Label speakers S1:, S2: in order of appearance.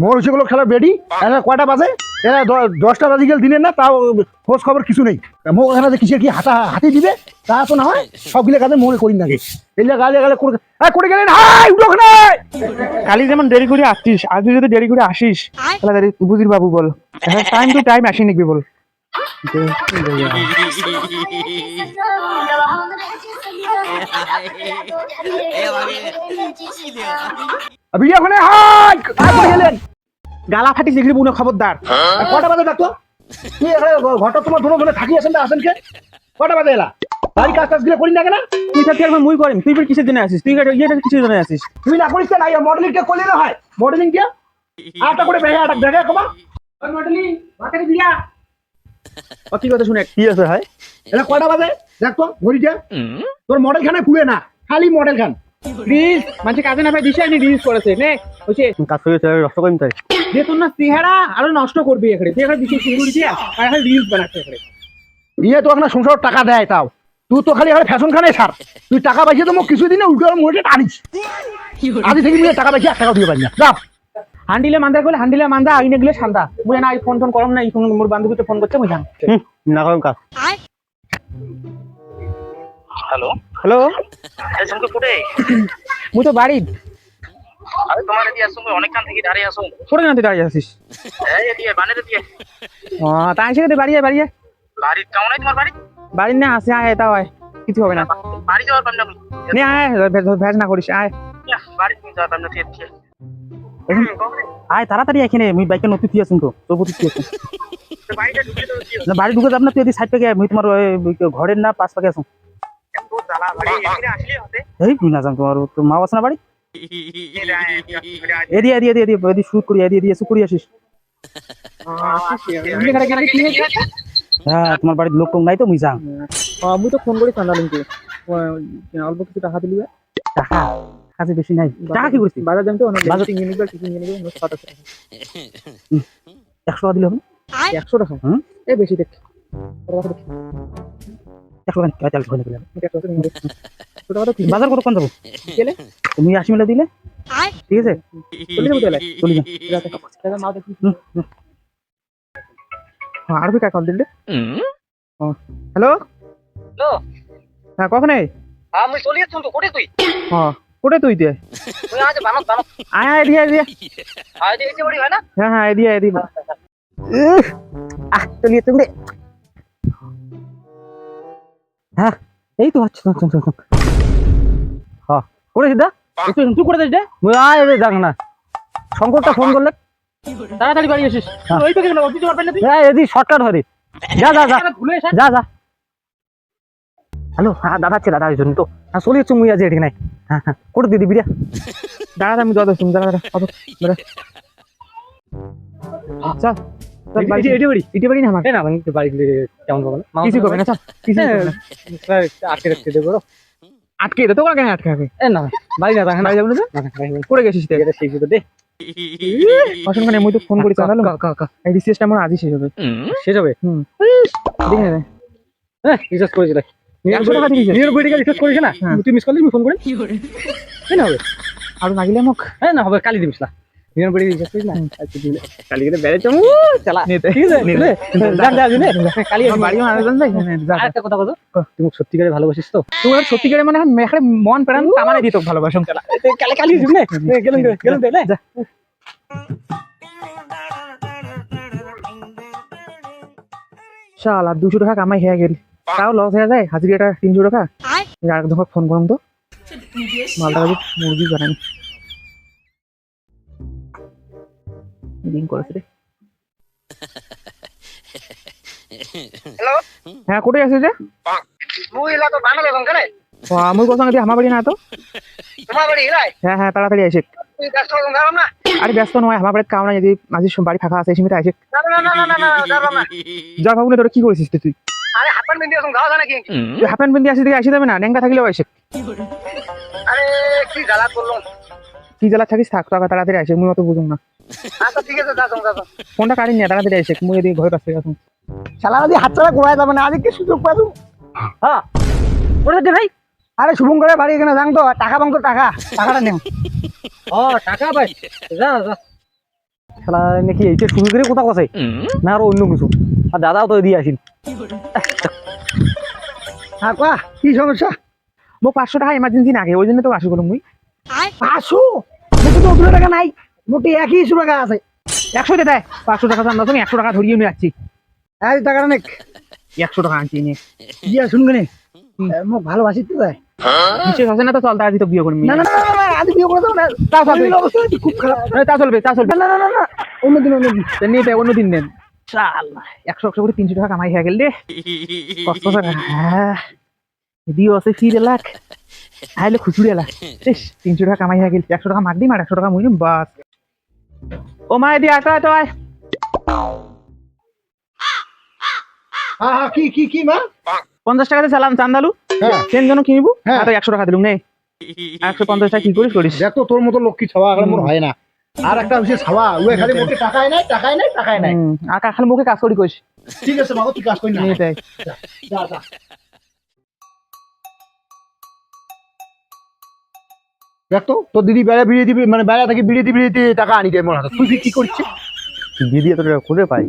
S1: মোর সেগুলো খেলা বেডি এরা কয়টা বাজে? এরা দশটা বাজে গেল দিনের না তাও খোঁজ খবর কিছু নেই। এখানে যে কিসের কি হাতা হাতি দিবে তা তো না হয় সবগুলো কাজে মোরে করি নাকি। এলে গালে গালে করে করে গেলেন? হাই উঠো ওখানে!
S2: কালি যেমন দেরি করে আসছিস আজ যদি দেরি করে আসিস তাহলে দেরি বুঝির বাবু বল। টাইম টু টাইম আসি নিকবি বল।
S1: বিয়ে ওখানে হাই! করে গেলেন।
S2: গালা ফাটি যেগুলি বুনো খবরদার।
S1: আর কটা বাজে ডাকতো? তুই এখানে ঘরটা তোমার ধরো ধরে থাকি আছেন না আসেন কে? কটা বাজে এলা? বাড়ি কাজ টাজগুলো করি না কেন?
S2: তুই থাকতে একবার মুই করিম তুই কিসের জন্য আসিস? তুই ইয়েটা কিসের জন্য আসিস?
S1: তুই না করিস না মডেলিং কে করলে না হয়। মডেলিং কে আটা করে বেহে আটা দেখে কমা। মডেলিং দিয়া
S2: ও কি কথা শুনে?
S1: কি আছে ভাই? এটা কয়টা বাজে? দেখ তো ঘড়িটা। তোর মডেল খানে পুড়ে না খালি মডেল খান।
S2: প্লিজ মানুষ কাজে না ভাই দিশে আমি রিলিজ করেছে। নে হচ্ছে
S1: কাজ করে রক্ত কম তাই।
S2: যে তোর না চেহারা আরও নষ্ট করবি এখানে। তুই এখানে দিশে শুরু দিয়ে আর এখন রিলস বানাচ্ছে এখানে।
S1: ইয়ে তো এখন সংসার টাকা দেয় তাও। তুই তো খালি এখানে ফ্যাশন খানে ছাড়। তুই টাকা পাইছে তো মোক কিছু দিনে উল্টো মোটে টানিস। আজ থেকে নিয়ে টাকা পাইছে এক টাকা দিয়ে পারি না। যা।
S2: হান্ডিলে মান্দা করলে হান্ডিলে মান্দা আইনে গেলে শান্তা মুই না ফোন টোন করম না এই ফোন মোর বান্ধবীতে ফোন করছে মুই জান।
S1: না করুন কাজ।
S3: হ্যালো।
S2: হ্যালো।
S3: ফুটে
S2: মুই তো বাড়ি।
S3: আরে তোমার এদিকে আসুন অনেকক্ষণ থেকে দাঁড়িয়ে আসুন
S2: কোথায় জানতে দাঁড়িয়ে আছিস?
S3: এই এদিকে বানের
S2: ও তাই
S3: তোমার বাড়ি?
S2: না আসে আয় তাও আয় কিছু হবে না।
S3: বাড়ি যাওয়ার না
S2: আয় ভেজ না করিস আয়।
S3: বাড়ি তুমি যাওয়ার
S2: আয় তাড়াতাড়ি এখানে আমি বাইকে নতুন তুই আসুন তো তোর প্রতি তুই আসুন বাড়ি ঢুকে যাব না তুই এদিকে সাইড থেকে আয়, মুই তোমার ঘরের না পাশ পাকে আসুন এই না জান তোমার মা আছে না বাড়ি? শুট করি করি আসিস। হ্যাঁ তোমার বাড়ির লোক টোক নাই তো মুই যাং মুই তো ফোন করি চান্দা লিঙ্কে অল্প কিছু টাকা বেশি নাই। টাকা কি বাজার অনেক বাজার নিবে নিবে একশো টাকা দিলে হবে? একশো টাকা? এ বেশি দেখ। চাল বাজার কোন যাব? গেলে? তুমি আশি মিলা দিলে? ঠিক আছে? চলে যাব তাহলে? চলে যাও। হুম, হুম। হ্যাঁ আর টাকা কল দিলে? হ্যালো?
S3: হ্যালো?
S2: হ্যাঁ কখন আয়
S3: আমি চলে যাচ্ছি তো কোটে তুই?
S2: হ্যাঁ কোটে তুই দিয়ে আয় দিয়ে দিয়ে
S3: হয় না?
S2: হ্যাঁ হ্যাঁ এদিকে এদিকে আহ চলিয়ে তুমি হ্যাঁ এই তো আচ্ছা হ্যাঁ করেছিস দা? একটু তুই করে দিস রে যাক না। শঙ্করটা ফোন করলে। তাড়াতাড়ি বাড়ি আসিস। ওই তো গেল অফিস পারবেন না তুই? হ্যাঁ এদি শর্টকাট হরে যা যা যা। যা যা। হ্যালো হ্যাঁ দাদা আছে দাদা জন্য তো। হ্যাঁ চলে যাচ্ছি মুই আজ এটি নাই হ্যাঁ হ্যাঁ করে দিদি বিরিয়া দাদা আমি দাদা শুন দাদা দাদা কত দাদা
S4: আটকে
S2: তোকে কেন আটকাবে
S4: না বাড়ি না
S2: বাড়ি যাব না তো? পড়ে গেছিস তুই।
S4: দে।
S2: অসংখ্য মুই তো ফোন করি চালালো এই রিসিয়েসটা আমার আজই শেষ হবে।
S4: শেষ হবে?
S2: হুম। দেখে নে।
S4: হ্যাঁ রিচার্জ করেছি দেখ।
S2: একশো টাকা দিয়ে।
S4: নিজের বইটিকে রিচার্জ করিস না?
S2: হ্যাঁ।
S4: তুই মিস করলি ফোন করে। এই হবে।
S2: আর লাগিলে মোক
S4: হ্যাঁ না হবে কালি দিবিস না বইটি রিচার্জ করিস না আচ্ছা দিলে কালি গেলে বেড়ে চমু চালা
S2: নিতে
S4: ঠিক আছে
S2: নিতে।
S4: যা যা দিলে কালি
S2: বাড়ি জান
S4: একটা কথা বলো তুমি সত্যিকারে ভালোবাসিস তো
S2: তোমার সত্যিকারে মানে মন প্রাণ কামানে দিত ভালোবাসম খেলা
S4: কালি কালি
S2: যা শাল আর দুশো টাকা কামাই হয়ে গেল তাও লস হয়ে যায় হাজিরাটা তিনশো টাকা আর যখন ফোন করলাম তো মালটা কাজে মুরগি বানাই দিন করেছে রে।
S3: হ্যালো
S2: হ্যাঁ কোথায় আছে যে
S3: মুই এলা তো বানালে এখন কেন?
S2: ও, আমি কোথাও দিয়ে আমার বাড়ি না তো।
S3: তোমার বাড়ি
S2: হ্যাঁ হ্যাঁ তাড়াতাড়ি আসে
S3: ব্যস্ত না?
S2: আরে ব্যস্ত নয় আমার বাড়িতে কাউ না যদি মাঝে বাড়ি ফাঁকা আছে আসে
S3: না না না না না না না
S2: যা ভাবুন তোরা কি করেছিস তুই?
S3: আরে প্যান্ট নাকি?
S2: তুই হাফ প্যান্ট পিন্দি আসি থেকে আসি দেবে না? ন্যাংটা থাকলেও আসে
S3: আরে কি জ্বালা করলাম।
S2: কি জ্বালা থাকিস থাক টাকা তাড়াতাড়ি আসে মুই অত বুঝুন না।
S3: আচ্ছা ঠিক আছে
S2: ফোনটা কাটি নিয়ে মুই এদিকে ঘরের কাছে আসুন।
S1: শালা যদি হাত ছাড়া গোড়ায় যাবে না আজ কি সুযোগ পাবো
S2: হ্যাঁ। দে ভাই।
S1: আরে শুভম করে বাড়ি এখানে যাং তো টাকা বাং তো টাকা টাকাটা নেও।
S4: ও টাকা ভাই যা যা। শালা নাকি এইটা শুরু করে না আরও অন্য কিছু। আর দাদাও তো দিয়ে আসিন।
S1: হ্যাঁ কোয়া কি সমস্যা?
S2: মোক পাঁচশো টাকা এমার্জেন্সি নাগে ওই জন্য তো আসি বলো মুই।
S1: পাঁচশো? তো টাকা নাই। মোটে একই টাকা আছে
S2: একশো দে দেয় পাঁচশো টাকা চান্দাস তুমি একশো টাকা ধরিয়ে নিয়ে যাচ্ছি
S1: এই টাকাটা নেক
S2: একশো টাকা আনছি নিয়ে
S1: ইয়া শুনবেন মোক ভালোবাসি তো তাই
S2: বিশেষ আছে না তো চল তাড়াতাড়ি তো বিয়ে করবি
S1: না না না না, না আজ বিয়ে করে দাও না
S2: তা চলবে।
S1: শরীরের অবস্থা হচ্ছে খুব খারাপ
S2: তা চলবে তা চলবে
S1: না না না না অন্যদিন অন্যদিন
S2: নিয়ে দেয় দিন একশো একশো করে তিনশো টাকা কামাই হয়ে গেল রে কষ্ট হ্যাঁ দিও আছে ফিরে লাখ আইলে খুচুরি ইস তিনশো টাকা কামাই হয়ে গেল একশো টাকা মাগ দিম আর একশো টাকা মুই নিম, বাস ও মা দি আয় তো আয়।
S1: হ্যাঁ হ্যাঁ কি কি কি মা?
S2: পঞ্চাশ টাকাতে চালাম চান্দালু।
S1: হ্যাঁ।
S2: সেন যেন কিনবো?
S1: হ্যাঁ।
S2: তো একশো টাকা দিলুম নে। একশো পঞ্চাশ টাকা কি করিস করিস?
S1: দেখ তোর মতো লক্ষ্মী ছাওয়া আগলে মোর হয় না। আর একটা বিশেষ ছাওয়া। উয়ে খালি মোটে টাকাই নাই টাকাই নাই টাকাই নাই।
S2: আর কাখাল মুখে কাজ করি কইস।
S1: ঠিক আছে মাগো তুই কাজ করি না। যা যা। দেখ তো, তোর দিদি বেড়া বিড়িয়ে দিবি মানে বেড়া থেকে বিড়িয়ে দিবি টাকা আনি দেয় মনে হয় তুই কি করছিস
S4: দিদি এত টাকা পাই।